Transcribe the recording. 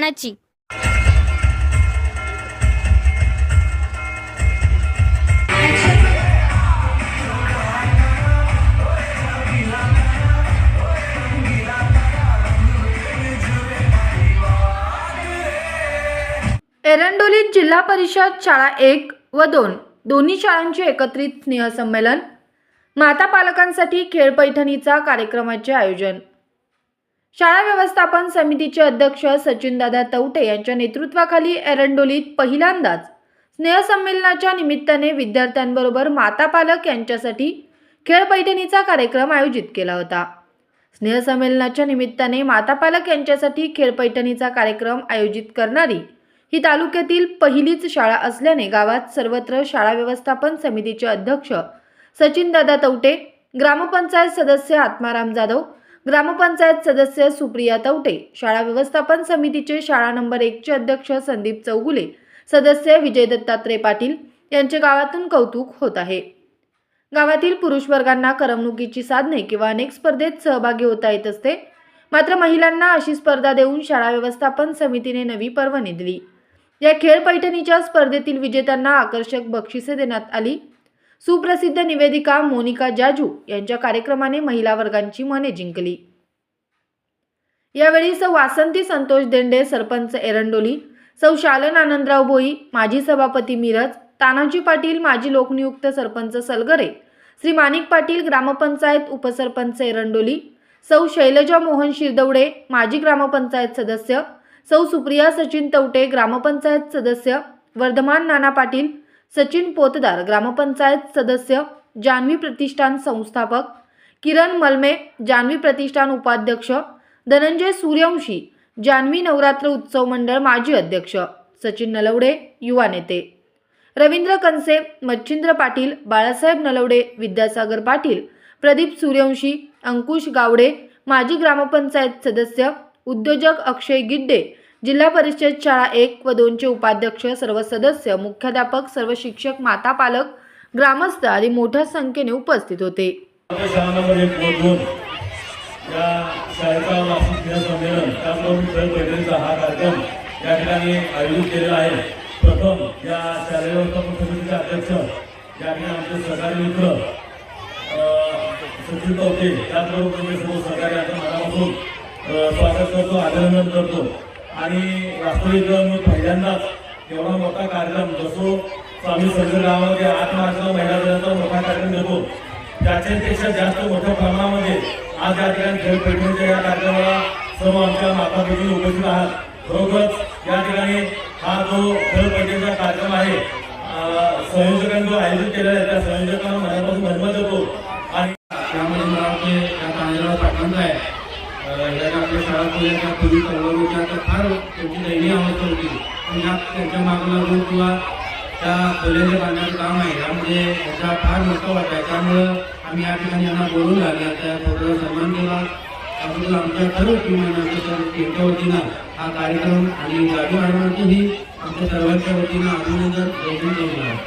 मानाची एरंडोलीत जिल्हा परिषद शाळा एक व दोन दोन्ही शाळांचे एकत्रित स्नेहसंमेलन. माता पालकांसाठी खेळ पैठणीचा कार्यक्रमाचे आयोजन. शाळा व्यवस्थापन समितीचे अध्यक्ष सचिनदादा तवटे यांच्या नेतृत्वाखाली एरंडोलीत पहिल्यांदाच स्नेहसंमेलनाच्या निमित्ताने विद्यार्थ्यांबरोबर माता पालक यांच्यासाठी खेळ पैठणीचा कार्यक्रम आयोजित केला होता. स्नेहसंमेलनाच्या निमित्ताने माता पालक यांच्यासाठी खेळ पैठणीचा कार्यक्रम आयोजित करणारी ही तालुक्यातील पहिलीच शाळा असल्याने गावात सर्वत्र शाळा व्यवस्थापन समितीचे अध्यक्ष सचिनदादा तवटे ग्रामपंचायत सदस्य आत्माराम जाधव ग्रामपंचायत सदस्य सुप्रिया तवटे शाळा व्यवस्थापन समितीचे शाळा नंबर एकचे अध्यक्ष संदीप चौगुले सदस्य विजय दत्तात्रय पाटील यांचे गावातून कौतुक होत आहे. गावातील पुरुष वर्गांना करमणुकीची साधने किंवा अनेक स्पर्धेत सहभागी होता येत असते. मात्र महिलांना अशी स्पर्धा देऊन शाळा व्यवस्थापन समितीने नवी पर्वणी दिली या खेळ पैठणीच्या स्पर्धेतील विजेत्यांना आकर्षक बक्षिसे देण्यात आली. सुप्रसिद्ध निवेदिका मोनिका जाजू यांच्या कार्यक्रमाने महिला वर्गांची मने जिंकली. यावेळी सौ वासंती संतोष देंडे सरपंच एरंडोली सौ शालन आनंदराव भोई माजी सभापती मिरज तानाजी पाटील माजी लोकनियुक्त सरपंच सलगरे श्री माणिक पाटील ग्रामपंचायत उपसरपंच एरंडोली सौ शैलजा मोहन शिरदवडे माजी ग्रामपंचायत सदस्य सौ सुप्रिया सचिन तवटे ग्रामपंचायत सदस्य वर्धमान नाना पाटील सचिन पोतदार ग्रामपंचायत सदस्य जान्हवी प्रतिष्ठान संस्थापक किरण मलमे जान्हवी प्रतिष्ठान उपाध्यक्ष धनंजय सूर्यवंशी जान्हवी नवरात्र उत्सव मंडळ माजी अध्यक्ष सचिन नलवडे युवा नेते. रवींद्र कनसे मच्छिंद्र पाटील बाळासाहेब नलवडे विद्यासागर पाटील प्रदीप सूर्यवंशी अंकुश गावडे माजी ग्रामपंचायत सदस्य उद्योजक अक्षय गिड्डे जिल्हा परिषद शाळा एक व दोनचे उपाध्यक्ष सर्व सदस्य मुख्याध्यापक सर्व शिक्षक माता पालक ग्रामस्थ आदी मोठ्या संख्येने उपस्थित होते. या ठिकाणी आयोजित केलेला आहे. प्रथम या शालेय व्यवस्थापन समितीचे अध्यक्ष या ठिकाणी आमचे सहकारी मित्र सचिन कवटे त्याचबरोबर सहकारी आता मनापासून स्वागत करतो अभिनंदन करतो. आणि वास्तविक मी पहिल्यांदाच एवढा मोठा कार्यक्रम जसो स्वामी सर्व गावामध्ये आठ मार्चला महिला दिनाचा मोठा कार्यक्रम घेतो त्याच्यापेक्षा जास्त मोठ्या प्रमाणामध्ये आज या ठिकाणी खेळ पेटवण्याच्या या कार्यक्रमाला सर्व आमच्या माता भगिनी उपस्थित आहात. खरोखरच या ठिकाणी हा जो खेळ पेटवण्याचा कार्यक्रम आहे संयोजकांनी जो आयोजित केलेला आहे त्या संयोजकांना मनापासून धन्यवाद देतो. आणि त्यामध्ये मला वाटते त्या कार्यक्रमाचा पाठवलं आहे. अं, आपल्या शाळा खोल्याच्या पूर्वी कळवलं होत्या त्या फार त्यांची दैनीय अवस्था होती पण ह्या त्यांच्या मागं लागून किंवा त्या खोल्याचे बांधण्याचं काम आहे त्यामध्ये याचा फार मोठा वाटा आहे त्यामुळं आम्ही या ठिकाणी यांना बोलून लागल्या त्या फोटोला सन्मान केला त्याबद्दल आमच्या सर्व टीम आणि आमच्या टीमच्या वतीनं हा कार्यक्रम आणि गाडी वाढवण्याचंही आमच्या सर्वांच्या वतीनं अभिनंदन देऊन केलं आहे